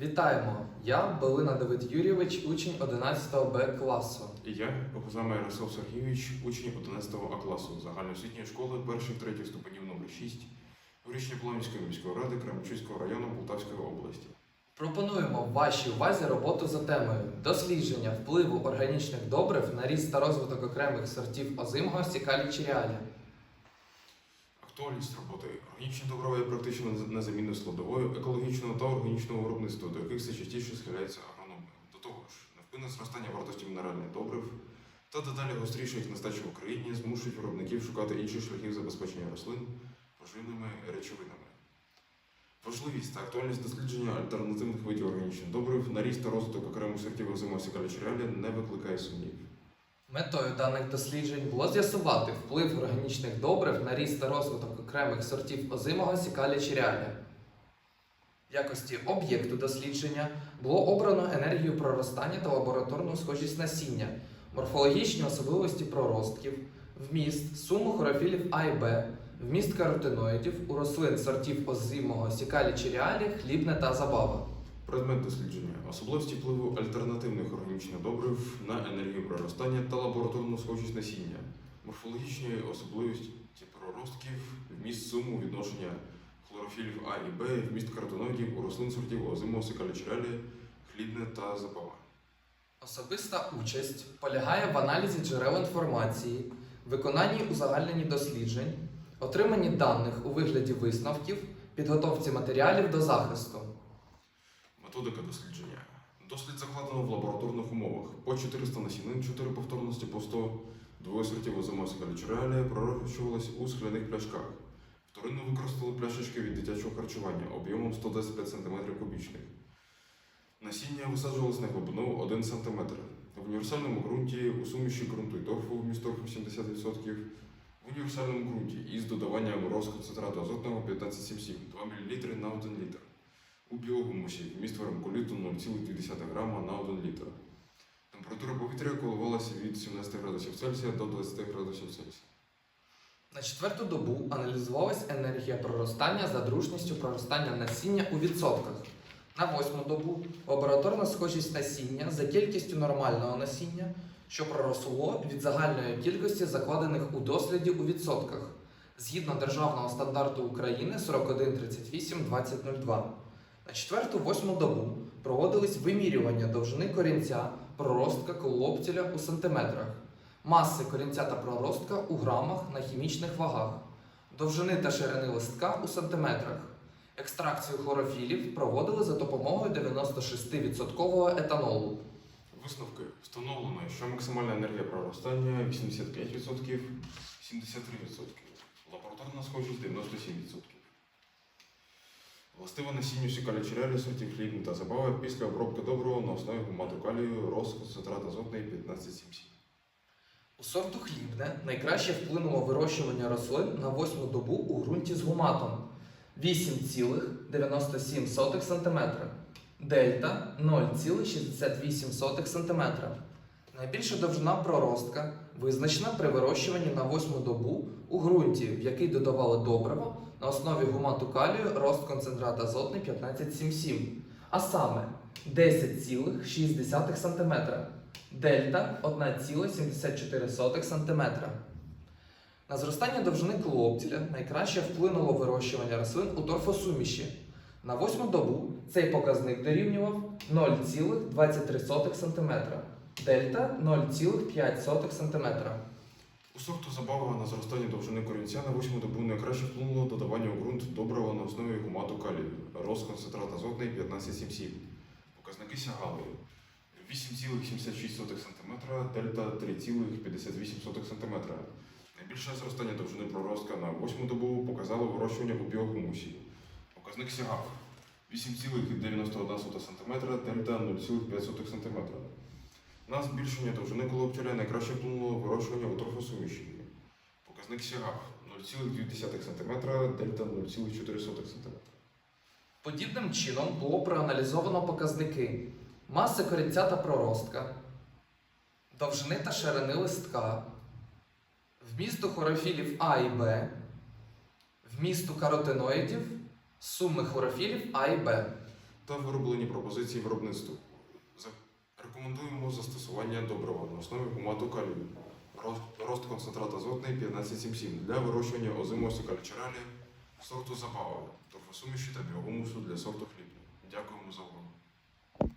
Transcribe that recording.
Вітаємо! Я Белина Давид Юрійович, учень 11 Б класу. І я, Покузама Ярослав Сергійович, учень 11 А класу загальноосвітньої школи перших третіх ступенів номер 6 Горішньої Полонської міської ради Кременчуцького району Полтавської області. Пропонуємо вашій увазі роботу за темою дослідження впливу органічних добрив на ріст та розвиток окремих сортів озимого сікалі чиріалі. Актуальність роботи. Органічні добрива є практично незамінною складовою екологічного та органічного виробництва, до яких все частіше схиляються агрономи. До того ж, невпинне зростання вартості мінеральних добрив та дедалі гостріша їх нестача в Україні змушують виробників шукати інших шляхів забезпечення рослин поживними речовинами. Важливість та актуальність дослідження альтернативних видів органічних добрив на ріст та розвиток окремих сортів озимого сікалі чирялі не викликає сумнівів. Метою даних досліджень було з'ясувати вплив органічних добрив на ріст та розвиток окремих сортів озимого сікалі чиріалі. В якості об'єкту дослідження було обрано енергію проростання та лабораторну схожість насіння, морфологічні особливості проростків, вміст, суму хлорофілів А і Б, вміст каротиноїдів у рослин сортів озимого сікалі чиріалі, хлібне та забава. Предмет дослідження особливості впливу альтернативних органічних добрив на енергію проростання та лабораторну схожість насіння, морфологічні особливості проростків, вміст суму відношення хлорофілів А і Б, вміст каротиноїдів у рослин сортів озимого сикалічрелі, хлібне та запава. Особиста участь полягає в аналізі джерел інформації, виконанні узагальнені досліджень, отриманні даних у вигляді висновків, підготовці матеріалів до захисту. Методика дослідження. Дослід закладено в лабораторних умовах. По 400 насінин, 4 повторності по 100, двоє сортів озимого сикалічреалія пророщувалися у скляних пляшках. Вторинно використали пляшечки від дитячого харчування об'ємом 125 см кубічних. Насіння висаджувалось на глибину 1 см. В універсальному ґрунті у суміші ґрунту і торфу вміст торфу 70%, в універсальному ґрунті із додаванням розконцентрату азотного 15,77 2 мл на 1 літр. У біогумусі вміст вермикуліту 0,2 грама на 1 літр. Температура повітря коливалася від 17 градусів Цельсія до 20 градусів Цельсія. На четверту добу аналізувалась енергія проростання за дружністю проростання насіння у відсотках. На восьму добу лабораторна схожість насіння за кількістю нормального насіння, що проросло від загальної кількості закладених у досліді у відсотках, згідно державного стандарту України 4138-2002. На четверту восьму добу проводились вимірювання довжини корінця, проростка колоптіля у сантиметрах маси корінця та проростка у грамах на хімічних вагах, довжини та ширини листка у сантиметрах. Екстракцію хлорофілів проводили за допомогою 96% етанолу. Висновки встановлено, що максимальна енергія проростання 85%, 73%, лабораторна схожість 97%. Властиво насінню сікалічерелі сортів хлібні та забава після обробки доброго на основі гумату калію розконцентрат азотний 15,77. У сорту хлібне найкраще вплинуло вирощування рослин на восьму добу у ґрунті з гуматом 8,97 см, дельта 0,68 см. Найбільша довжина проростка визначена при вирощуванні на восьму добу у ґрунті, в який додавали добрива на основі гумату калію рост концентрат азотний 15,77, а саме 10,6 см. Дельта 1,74 см. На зростання довжини клоптіля найкраще вплинуло вирощування рослин у торфосуміші. На восьму добу цей показник дорівнював 0,23 см. Дельта 0,5 см. У сорту забава на зростання довжини корінця на восьму добу найкраще вплинуло додавання у ґрунт добрива на основі гумату калію, розконцентрат азотний 15,77. Показники сягали 8,76 см, дельта 3,58 см. Найбільше зростання довжини проростка на восьму добу показало вирощування у біогумусі. Показник сягав 8,91 см, дельта 0,5 см. На збільшення довжини колоптіля найкраще вплинуло вирощування у торфосуміші. Показник сягав 0,2 см, дельта 0,4 см. Подібним чином було проаналізовано показники маси корінця та проростка, довжини та ширини листка, вмісту хлорофілів А і Б, вмісту каротиноїдів, суми хлорофілів А і Б. та вироблені пропозиції виробництву. Рекомендуємо застосування добрива на основі гумату калію. Рост, концентрат азотний 1577 для вирощування озимості кальчералі сорту забава, торфосуміші та біогумусу для сорту хліб. Дякуємо за увагу.